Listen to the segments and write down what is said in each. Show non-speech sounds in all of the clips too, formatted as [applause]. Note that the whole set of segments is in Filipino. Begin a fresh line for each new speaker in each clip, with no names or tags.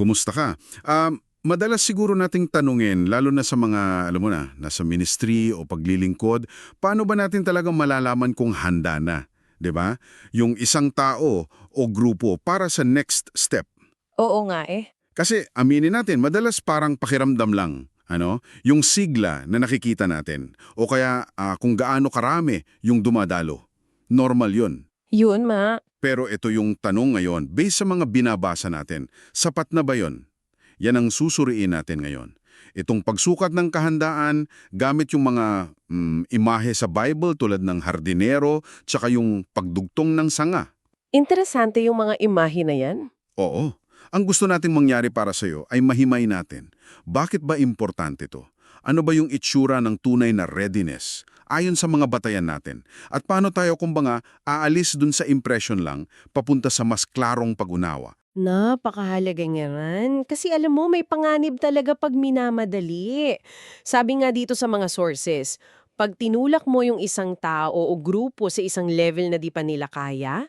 Kumusta ka? Um, madalas siguro nating tanungin, lalo na sa mga, alam mo na, nasa ministry o paglilingkod, paano ba natin talagang malalaman kung handa na? 'Di ba? Yung isang tao o grupo para sa next step.
Oo nga eh.
Kasi aminin natin, madalas parang pakiramdam lang. Ano? Yung sigla na nakikita natin. O kaya ah, kung gaano karami yung dumadalo. Normal yun.
Yun, ma.
Pero ito yung tanong ngayon, based sa mga binabasa natin, sapat na ba yon? Yan ang susuriin natin ngayon. Itong pagsukat ng kahandaan gamit yung mga mm, imahe sa Bible tulad ng hardinero tsaka yung pagdugtong ng sanga.
Interesante yung mga imahe na yan.
Oo. Ang gusto nating mangyari para sa'yo ay mahimay natin. Bakit ba importante to? Ano ba yung itsura ng tunay na readiness ayon sa mga batayan natin? At paano tayo kumbaga aalis dun sa impression lang papunta sa mas klarong pag-unawa?
Napakahalaga nga Kasi alam mo, may panganib talaga pag minamadali. Sabi nga dito sa mga sources, pag tinulak mo yung isang tao o grupo sa isang level na di pa nila kaya,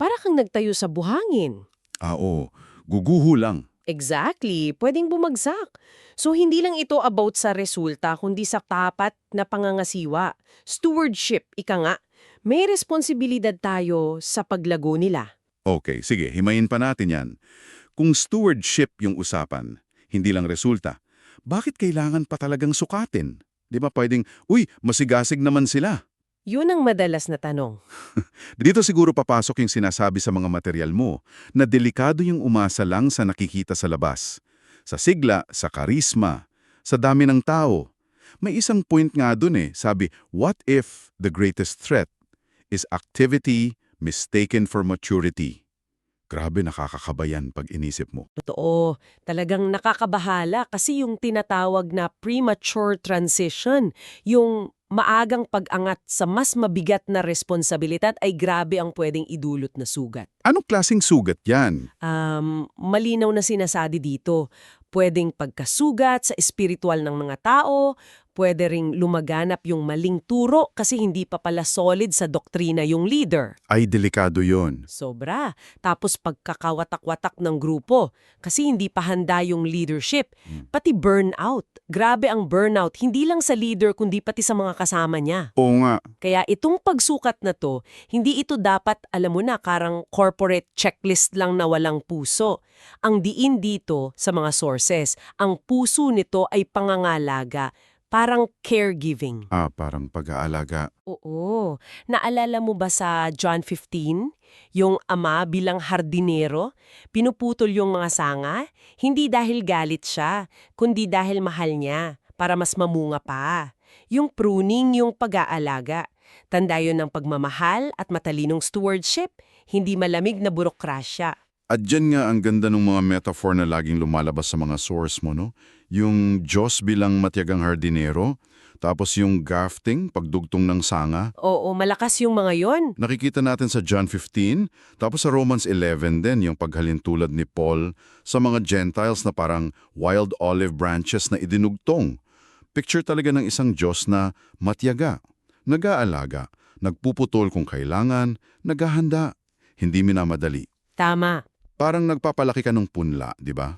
para kang nagtayo sa buhangin.
Ah, oo. Guguho lang.
Exactly, pwedeng bumagsak. So hindi lang ito about sa resulta kundi sa tapat na pangangasiwa. Stewardship, ika nga. May responsibilidad tayo sa paglago nila.
Okay, sige, himayin pa natin yan. Kung stewardship yung usapan, hindi lang resulta, bakit kailangan pa talagang sukatin? Di ba pwedeng, uy, masigasig naman sila.
Yun ang madalas na tanong. [laughs]
Dito siguro papasok yung sinasabi sa mga material mo na delikado yung umasa lang sa nakikita sa labas. Sa sigla, sa karisma, sa dami ng tao. May isang point nga dun eh, sabi, what if the greatest threat is activity mistaken for maturity? Grabe nakakakabayan pag inisip mo.
Totoo, talagang nakakabahala kasi yung tinatawag na premature transition, yung maagang pag-angat sa mas mabigat na responsibilidad ay grabe ang pwedeng idulot na sugat.
Anong klasing sugat yan?
Um, malinaw na sinasabi dito, pwedeng pagkasugat sa espiritual ng mga tao, pwede ring lumaganap yung maling turo kasi hindi pa pala solid sa doktrina yung leader.
Ay, delikado yon.
Sobra. Tapos pagkakawatak-watak ng grupo kasi hindi pa handa yung leadership. Pati burnout. Grabe ang burnout, hindi lang sa leader kundi pati sa mga kasama niya.
Oo nga.
Kaya itong pagsukat na to, hindi ito dapat, alam mo na, karang corporate checklist lang na walang puso. Ang diin dito sa mga sources, ang puso nito ay pangangalaga, parang caregiving.
Ah, parang pag-aalaga.
Oo. Naalala mo ba sa John 15? Yung ama bilang hardinero, pinuputol yung mga sanga, hindi dahil galit siya, kundi dahil mahal niya, para mas mamunga pa. Yung pruning, yung pag-aalaga. Tanda yun ng pagmamahal at matalinong stewardship, hindi malamig na burokrasya.
At dyan nga ang ganda ng mga metaphor na laging lumalabas sa mga source mo, no? Yung Diyos bilang matiyagang hardinero, tapos yung grafting, pagdugtong ng sanga.
Oo, malakas yung mga yon.
Nakikita natin sa John 15, tapos sa Romans 11 din, yung paghalintulad ni Paul sa mga Gentiles na parang wild olive branches na idinugtong. Picture talaga ng isang Diyos na matiyaga, nag-aalaga, nagpuputol kung kailangan, naghahanda, hindi minamadali.
Tama.
Parang nagpapalaki ka ng punla, di ba?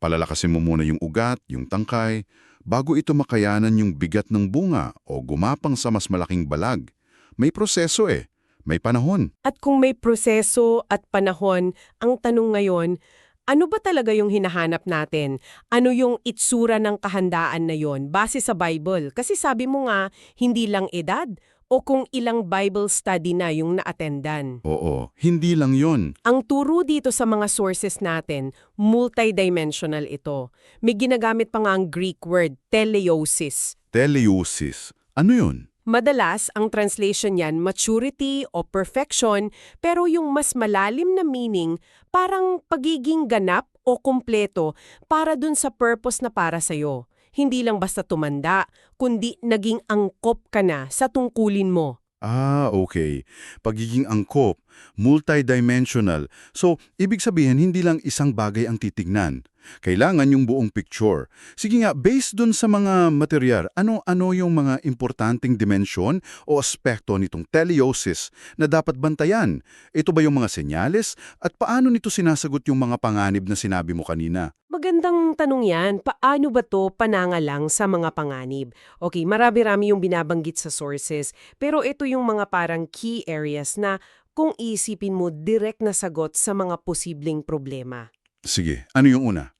Palalakasin mo muna yung ugat, yung tangkay, bago ito makayanan yung bigat ng bunga o gumapang sa mas malaking balag. May proseso eh. May panahon.
At kung may proseso at panahon, ang tanong ngayon, ano ba talaga yung hinahanap natin? Ano yung itsura ng kahandaan na yon base sa Bible? Kasi sabi mo nga, hindi lang edad o kung ilang Bible study na yung naatendan.
Oo, hindi lang yon.
Ang turo dito sa mga sources natin, multidimensional ito. May ginagamit pa nga ang Greek word, teleosis.
Teleusis. Ano yun?
Madalas, ang translation niyan, maturity o perfection, pero yung mas malalim na meaning, parang pagiging ganap o kumpleto para dun sa purpose na para sa'yo. Hindi lang basta tumanda, kundi naging angkop ka na sa tungkulin mo.
Ah, okay. Pagiging angkop, multidimensional. So, ibig sabihin hindi lang isang bagay ang titignan. Kailangan yung buong picture. Sige nga, based dun sa mga materyal, ano-ano yung mga importanteng dimensyon o aspekto nitong teleosis na dapat bantayan? Ito ba yung mga senyales? At paano nito sinasagot yung mga panganib na sinabi mo kanina?
Magandang tanong yan. Paano ba to panangalang sa mga panganib? Okay, marami-rami yung binabanggit sa sources, pero ito yung mga parang key areas na kung isipin mo direct na sagot sa mga posibleng problema.
Sige, ano yung una?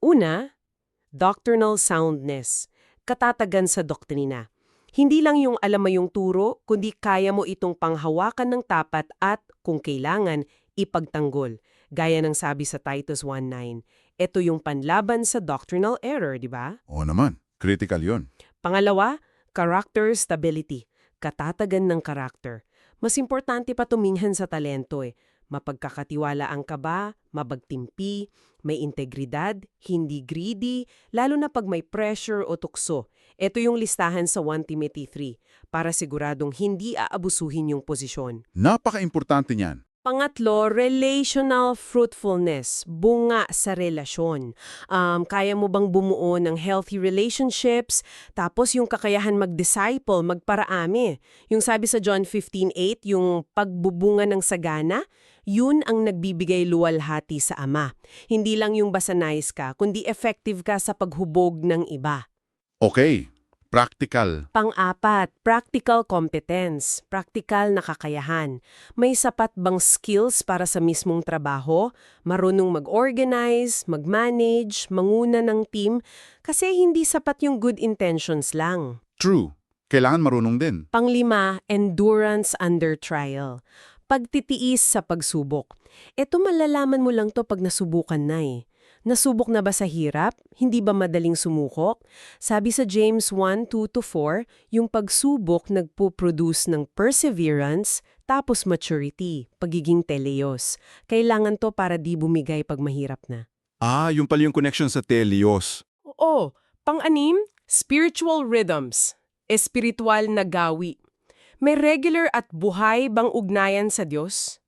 Una, doctrinal soundness. Katatagan sa doktrina. Hindi lang yung alam mo yung turo, kundi kaya mo itong panghawakan ng tapat at, kung kailangan, ipagtanggol. Gaya ng sabi sa Titus 1.9. Ito yung panlaban sa doctrinal error, di ba?
Oo naman, critical yon.
Pangalawa, character stability. Katatagan ng karakter. Mas importante pa tuminghan sa talento eh. Mapagkakatiwalaan ka ba, mabagtimpi, may integridad, hindi greedy, lalo na pag may pressure o tukso. Ito yung listahan sa 1 Timothy 3 para siguradong hindi aabusuhin yung posisyon.
Napaka-importante niyan.
Pangatlo, relational fruitfulness, bunga sa relasyon. Um, kaya mo bang bumuo ng healthy relationships, tapos yung kakayahan mag-disciple, magparaami. Yung sabi sa John 15.8, yung pagbubunga ng sagana, yun ang nagbibigay luwalhati sa Ama. Hindi lang yung basta nice ka, kundi effective ka sa paghubog ng iba.
Okay, practical.
Pang-apat, practical competence, practical na kakayahan. May sapat bang skills para sa mismong trabaho? Marunong mag-organize, mag-manage, manguna ng team? Kasi hindi sapat yung good intentions lang.
True. Kailangan marunong din.
Panglima, endurance under trial. Pagtitiis sa pagsubok. Ito malalaman mo lang to pag nasubukan na eh. Nasubok na ba sa hirap? Hindi ba madaling sumukok? Sabi sa James 1:2-4, yung pagsubok nagpo-produce ng perseverance tapos maturity, pagiging teleos. Kailangan to para di bumigay pag mahirap na.
Ah, yung pala yung connection sa Telios.
Oo, pang-anim, spiritual rhythms, espiritual na gawi. May regular at buhay bang ugnayan sa Diyos?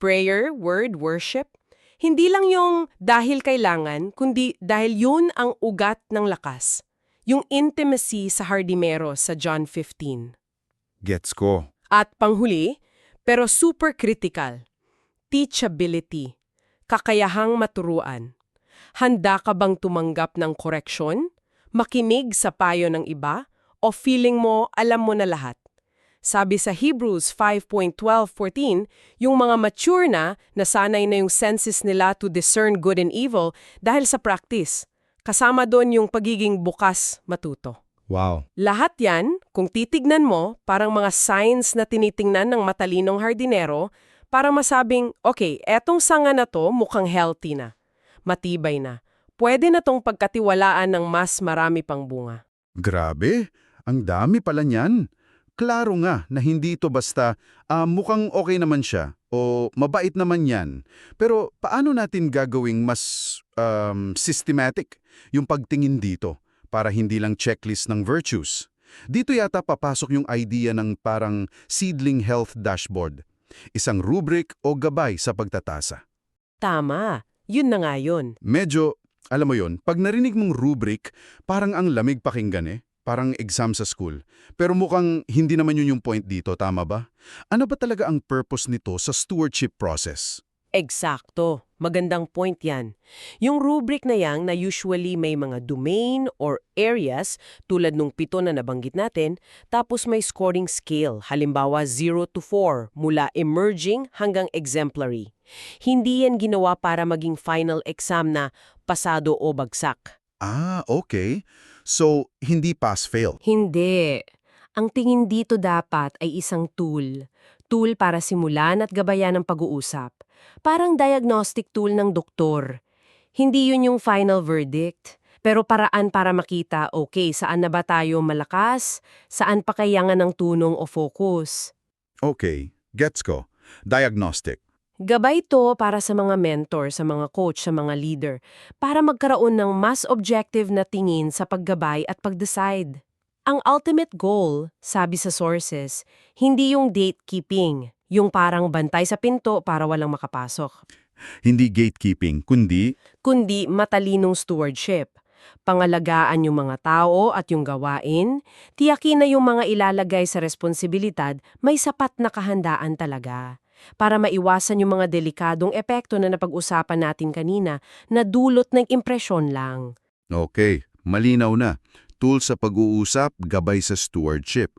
Prayer, word, worship? Hindi lang yung dahil kailangan, kundi dahil yun ang ugat ng lakas. Yung intimacy sa hardimero sa John 15.
Gets ko.
At panghuli, pero super critical, teachability, kakayahang maturuan. Handa ka bang tumanggap ng koreksyon? Makinig sa payo ng iba? O feeling mo alam mo na lahat? Sabi sa Hebrews 5.12-14, yung mga mature na, nasanay na yung senses nila to discern good and evil dahil sa practice. Kasama doon yung pagiging bukas matuto.
Wow.
Lahat yan, kung titignan mo, parang mga signs na tinitingnan ng matalinong hardinero para masabing, okay, etong sanga na to mukhang healthy na, matibay na. Pwede na tong pagkatiwalaan ng mas marami pang bunga.
Grabe, ang dami pala niyan. Klaro nga na hindi ito basta ah, mukhang okay naman siya o mabait naman yan. Pero paano natin gagawing mas um, systematic yung pagtingin dito para hindi lang checklist ng virtues? Dito yata papasok yung idea ng parang seedling health dashboard. Isang rubric o gabay sa pagtatasa.
Tama, yun na nga yun.
Medyo, alam mo yon, pag narinig mong rubric, parang ang lamig pakinggan eh. Parang exam sa school. Pero mukhang hindi naman yun yung point dito, tama ba? Ano ba talaga ang purpose nito sa stewardship process?
Eksakto. Magandang point yan. Yung rubric na yang na usually may mga domain or areas tulad nung pito na nabanggit natin, tapos may scoring scale, halimbawa 0 to 4, mula emerging hanggang exemplary. Hindi yan ginawa para maging final exam na pasado o bagsak.
Ah, okay. So, hindi pass-fail.
Hindi. Ang tingin dito dapat ay isang tool. Tool para simulan at gabayan ng pag-uusap. Parang diagnostic tool ng doktor. Hindi yun yung final verdict. Pero paraan para makita, okay, saan na ba tayo malakas? Saan pa kailangan ng tunong o focus?
Okay, gets ko. Diagnostic.
Gabay to para sa mga mentor, sa mga coach, sa mga leader, para magkaroon ng mas objective na tingin sa paggabay at pag-decide. Ang ultimate goal, sabi sa sources, hindi yung date keeping, yung parang bantay sa pinto para walang makapasok,
Hindi gatekeeping, kundi
kundi matalinong stewardship. Pangalagaan yung mga tao at yung gawain, tiyakin na yung mga ilalagay sa responsibilidad may sapat na kahandaan talaga. Para maiwasan yung mga delikadong epekto na napag-usapan natin kanina na dulot ng impresyon lang.
Okay, malinaw na. Tool sa pag-uusap, gabay sa stewardship.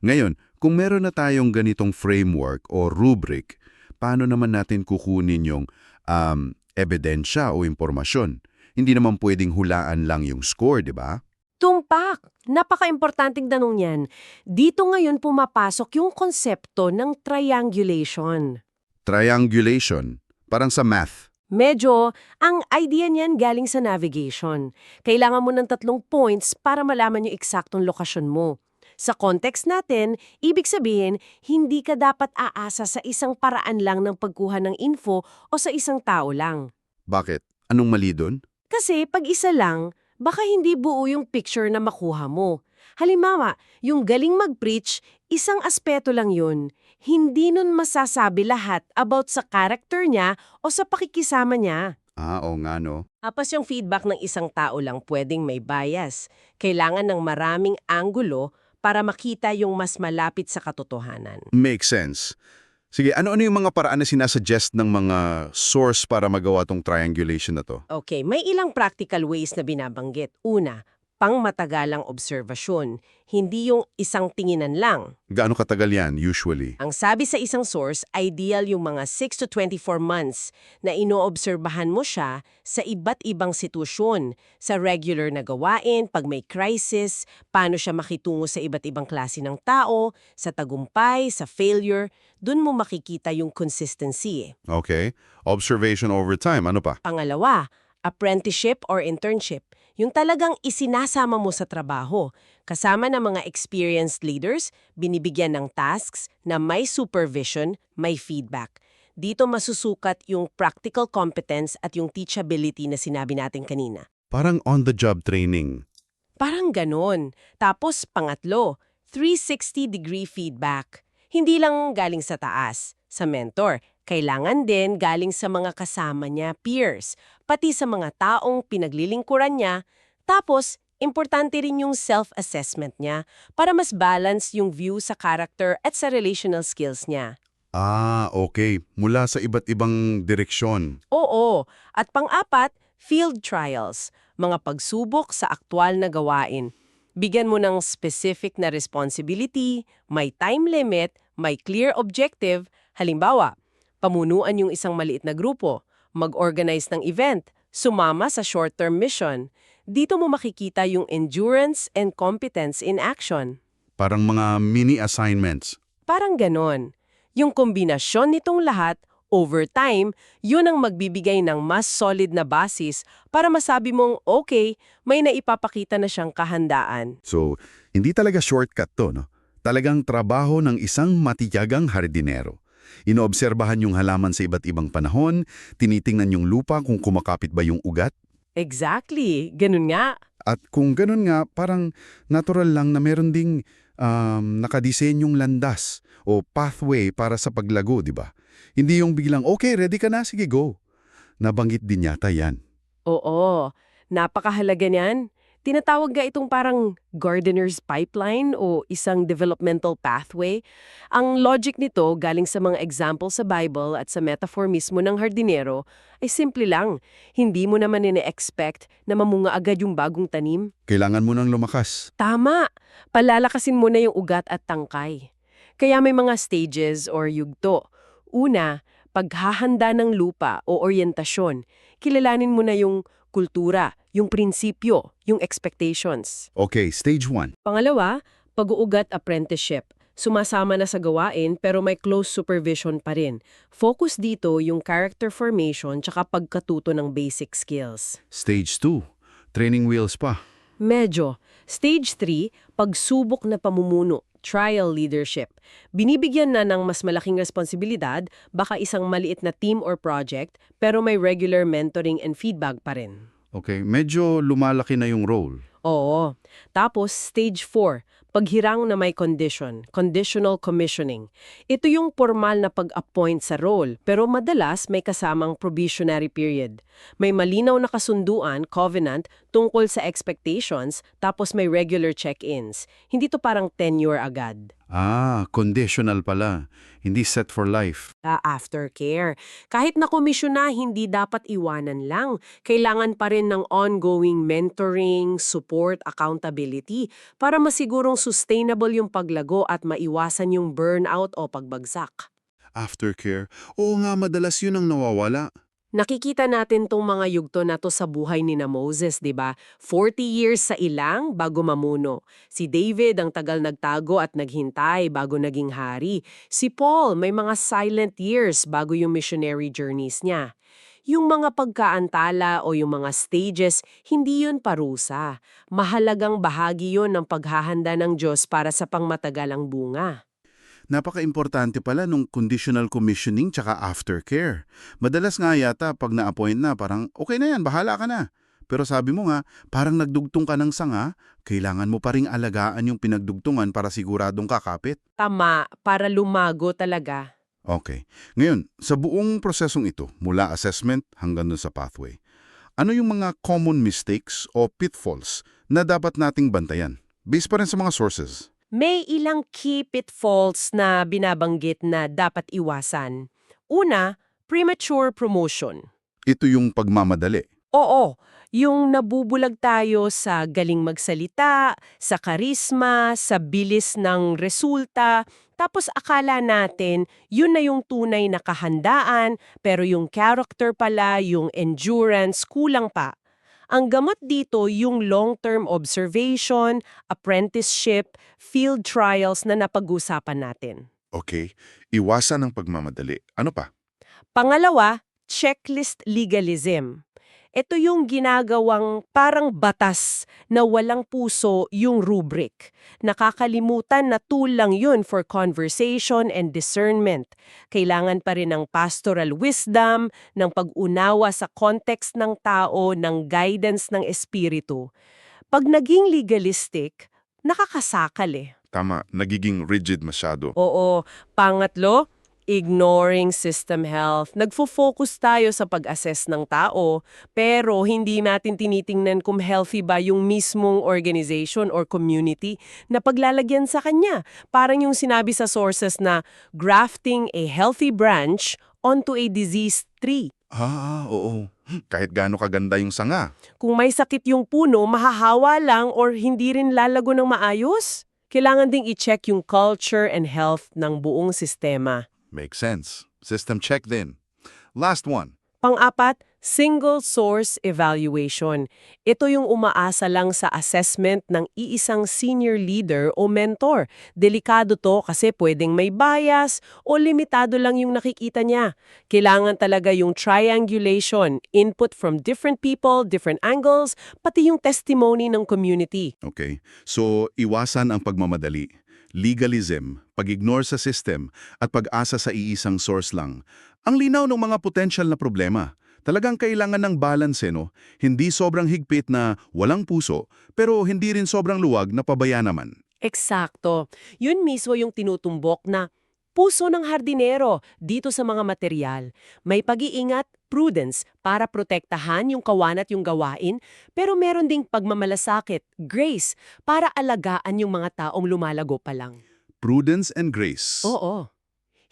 Ngayon, kung meron na tayong ganitong framework o rubric, paano naman natin kukunin yung um, ebidensya o impormasyon? Hindi naman pwedeng hulaan lang yung score, di ba?
Tumpak! Napaka-importanting tanong yan. Dito ngayon pumapasok yung konsepto ng triangulation.
Triangulation, parang sa math.
Medyo, ang idea niyan galing sa navigation. Kailangan mo ng tatlong points para malaman yung eksaktong lokasyon mo. Sa context natin, ibig sabihin, hindi ka dapat aasa sa isang paraan lang ng pagkuha ng info o sa isang tao lang.
Bakit? Anong mali doon?
Kasi pag isa lang, baka hindi buo yung picture na makuha mo. Halimbawa, yung galing mag-preach, isang aspeto lang yun. Hindi nun masasabi lahat about sa character niya o sa pakikisama niya.
Ah, oo nga no.
Tapos yung feedback ng isang tao lang pwedeng may bias. Kailangan ng maraming anggulo para makita yung mas malapit sa katotohanan.
Makes sense. Sige, ano-ano yung mga paraan na sinasuggest ng mga source para magawa tong triangulation na to?
Okay, may ilang practical ways na binabanggit. Una, pangmatagalang obserbasyon, hindi yung isang tinginan lang.
Gaano katagal yan, usually?
Ang sabi sa isang source, ideal yung mga 6 to 24 months na inoobserbahan mo siya sa iba't ibang sitwasyon, sa regular na gawain, pag may crisis, paano siya makitungo sa iba't ibang klase ng tao, sa tagumpay, sa failure, dun mo makikita yung consistency. eh.
Okay. Observation over time, ano pa?
Pangalawa, apprenticeship or internship. Yung talagang isinasama mo sa trabaho. Kasama ng mga experienced leaders, binibigyan ng tasks na may supervision, may feedback. Dito masusukat yung practical competence at yung teachability na sinabi natin kanina.
Parang on-the-job training.
Parang ganon. Tapos pangatlo, 360-degree feedback. Hindi lang galing sa taas, sa mentor. Kailangan din galing sa mga kasama niya, peers, pati sa mga taong pinaglilingkuran niya. Tapos, importante rin yung self-assessment niya para mas balance yung view sa character at sa relational skills niya.
Ah, okay. Mula sa iba't ibang direksyon.
Oo. At pang-apat, field trials, mga pagsubok sa aktwal na gawain. Bigyan mo ng specific na responsibility, may time limit, may clear objective. Halimbawa, pamunuan yung isang maliit na grupo, mag-organize ng event, sumama sa short-term mission. Dito mo makikita yung endurance and competence in action.
Parang mga mini assignments.
Parang ganon. Yung kombinasyon nitong lahat, over time, yun ang magbibigay ng mas solid na basis para masabi mong, okay, may naipapakita na siyang kahandaan.
So, hindi talaga shortcut to, no? Talagang trabaho ng isang matiyagang hardinero. Inoobserbahan yung halaman sa iba't ibang panahon, tinitingnan yung lupa kung kumakapit ba yung ugat,
Exactly, ganun nga.
At kung ganun nga, parang natural lang na meron ding um, nakadisenyong landas o pathway para sa paglago, di ba? Hindi yung biglang, okay, ready ka na, sige, go. Nabanggit din yata yan.
Oo, napakahalaga niyan. Tinatawag nga itong parang gardener's pipeline o isang developmental pathway. Ang logic nito galing sa mga example sa Bible at sa metaphor mismo ng hardinero ay simple lang. Hindi mo naman ine-expect na mamunga agad yung bagong tanim.
Kailangan mo nang lumakas.
Tama! Palalakasin mo na yung ugat at tangkay. Kaya may mga stages or yugto. Una, paghahanda ng lupa o oryentasyon. Kilalanin mo na yung kultura, yung prinsipyo, yung expectations.
Okay, stage 1.
Pangalawa, pag-uugat apprenticeship. Sumasama na sa gawain pero may close supervision pa rin. Focus dito yung character formation tsaka pagkatuto ng basic skills.
Stage 2. Training wheels pa.
Medyo. Stage 3, pagsubok na pamumuno, trial leadership. Binibigyan na ng mas malaking responsibilidad, baka isang maliit na team or project, pero may regular mentoring and feedback pa rin.
Okay, medyo lumalaki na yung role.
Oo. Tapos, stage 4, paghirang na may condition, conditional commissioning. Ito yung formal na pag-appoint sa role, pero madalas may kasamang probationary period. May malinaw na kasunduan, covenant, tungkol sa expectations, tapos may regular check-ins. Hindi to parang tenure agad.
Ah, conditional pala. Hindi set for life.
Ah, aftercare. Kahit na komisyon na, hindi dapat iwanan lang. Kailangan pa rin ng ongoing mentoring, support, accountability para masigurong sustainable yung paglago at maiwasan yung burnout o pagbagsak.
Aftercare. Oo nga, madalas yun ang nawawala.
Nakikita natin tong mga yugto na to sa buhay ni na Moses, 'di ba? 40 years sa ilang bago mamuno. Si David ang tagal nagtago at naghintay bago naging hari. Si Paul may mga silent years bago yung missionary journeys niya. Yung mga pagkaantala o yung mga stages, hindi yun parusa. Mahalagang bahagi yun ng paghahanda ng Diyos para sa pangmatagalang bunga.
Napaka-importante pala nung conditional commissioning tsaka aftercare. Madalas nga yata pag na-appoint na parang okay na yan, bahala ka na. Pero sabi mo nga, parang nagdugtong ka ng sanga, kailangan mo pa ring alagaan yung pinagdugtungan para siguradong kakapit.
Tama, para lumago talaga.
Okay. Ngayon, sa buong prosesong ito, mula assessment hanggang dun sa pathway, ano yung mga common mistakes o pitfalls na dapat nating bantayan? Based pa rin sa mga sources.
May ilang key pitfalls na binabanggit na dapat iwasan. Una, premature promotion.
Ito yung pagmamadali.
Oo, yung nabubulag tayo sa galing magsalita, sa karisma, sa bilis ng resulta, tapos akala natin yun na yung tunay na kahandaan, pero yung character pala, yung endurance, kulang pa. Ang gamot dito yung long-term observation, apprenticeship, field trials na napag-usapan natin.
Okay. Iwasan ang pagmamadali. Ano pa?
Pangalawa, checklist legalism. Ito yung ginagawang parang batas na walang puso yung rubric. Nakakalimutan na tool lang yun for conversation and discernment. Kailangan pa rin ng pastoral wisdom, ng pag-unawa sa context ng tao, ng guidance ng espiritu. Pag naging legalistic, nakakasakal eh.
Tama, nagiging rigid masyado.
Oo. Pangatlo, ignoring system health. Nagfo-focus tayo sa pag-assess ng tao, pero hindi natin tinitingnan kung healthy ba yung mismong organization or community na paglalagyan sa kanya. Parang yung sinabi sa sources na grafting a healthy branch onto a diseased tree.
Ah, oo. Kahit gaano kaganda yung sanga.
Kung may sakit yung puno, mahahawa lang or hindi rin lalago ng maayos. Kailangan ding i-check yung culture and health ng buong sistema.
Makes sense. System check din. Last one.
Pang-apat, single source evaluation. Ito yung umaasa lang sa assessment ng iisang senior leader o mentor. Delikado to kasi pwedeng may bias o limitado lang yung nakikita niya. Kailangan talaga yung triangulation, input from different people, different angles, pati yung testimony ng community.
Okay. So, iwasan ang pagmamadali, legalism, pag-ignore sa system, at pag-asa sa iisang source lang. Ang linaw ng mga potential na problema. Talagang kailangan ng balance, no? Hindi sobrang higpit na walang puso, pero hindi rin sobrang luwag na pabaya naman.
Eksakto. Yun mismo yung tinutumbok na puso ng hardinero dito sa mga material. May pag-iingat, prudence, para protektahan yung kawan at yung gawain, pero meron ding pagmamalasakit, grace, para alagaan yung mga taong lumalago pa lang.
Prudence and grace.
Oo.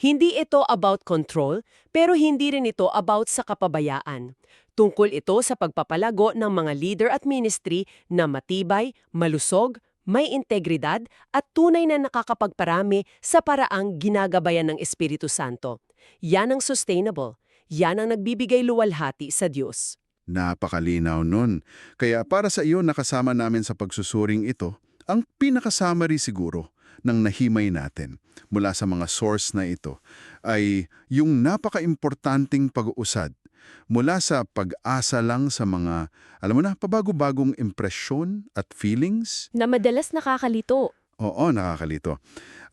Hindi ito about control, pero hindi rin ito about sa kapabayaan. Tungkol ito sa pagpapalago ng mga leader at ministry na matibay, malusog, may integridad at tunay na nakakapagparami sa paraang ginagabayan ng Espiritu Santo. Yan ang sustainable. Yan ang nagbibigay luwalhati sa Diyos.
Napakalinaw nun. Kaya para sa iyo nakasama namin sa pagsusuring ito, ang pinakasummary siguro ng nahimay natin mula sa mga source na ito ay yung napaka-importanting pag-uusad mula sa pag-asa lang sa mga, alam mo na, pabago-bagong impresyon at feelings.
Na madalas nakakalito.
Oo, nakakalito.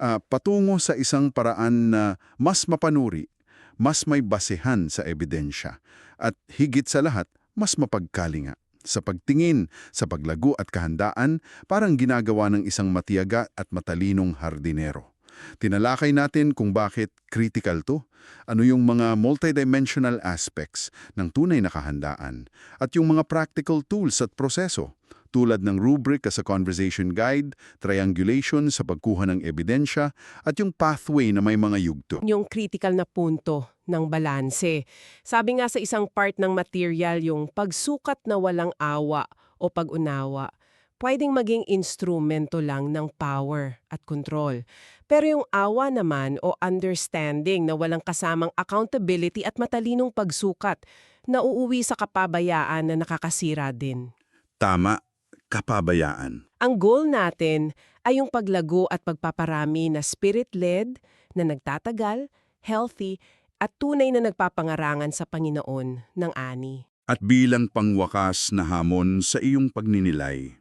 Ah, patungo sa isang paraan na mas mapanuri, mas may basehan sa ebidensya, at higit sa lahat, mas mapagkalinga. Sa pagtingin, sa paglago at kahandaan, parang ginagawa ng isang matiyaga at matalinong hardinero. Tinalakay natin kung bakit critical to, ano yung mga multidimensional aspects ng tunay na kahandaan, at yung mga practical tools at proseso, tulad ng rubric sa conversation guide, triangulation sa pagkuha ng ebidensya, at yung pathway na may mga yugto.
Yung critical na punto ng balanse. Sabi nga sa isang part ng material yung pagsukat na walang awa o pag-unawa, pwedeng maging instrumento lang ng power at control. Pero yung awa naman o understanding na walang kasamang accountability at matalinong pagsukat, na uuwi sa kapabayaan na nakakasira din.
Tama, kapabayaan.
Ang goal natin ay yung paglago at pagpaparami na spirit-led, na nagtatagal, healthy, at tunay na nagpapangarangan sa Panginoon ng ani.
At bilang pangwakas na hamon sa iyong pagninilay.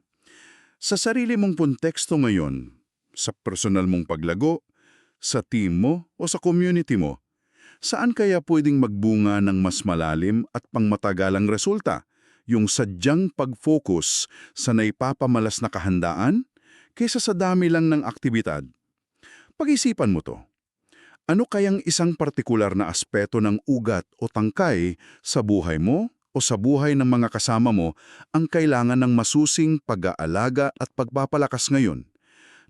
Sa sarili mong konteksto ngayon, sa personal mong paglago, sa team mo o sa community mo, saan kaya pwedeng magbunga ng mas malalim at pangmatagalang resulta? Yung sadyang pag-focus sa naipapamalas na kahandaan kaysa sa dami lang ng aktibidad. Pag-isipan mo to. Ano kayang isang partikular na aspeto ng ugat o tangkay sa buhay mo o sa buhay ng mga kasama mo ang kailangan ng masusing pag-aalaga at pagpapalakas ngayon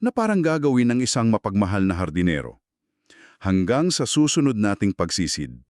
na parang gagawin ng isang mapagmahal na hardinero? Hanggang sa susunod nating pagsisid.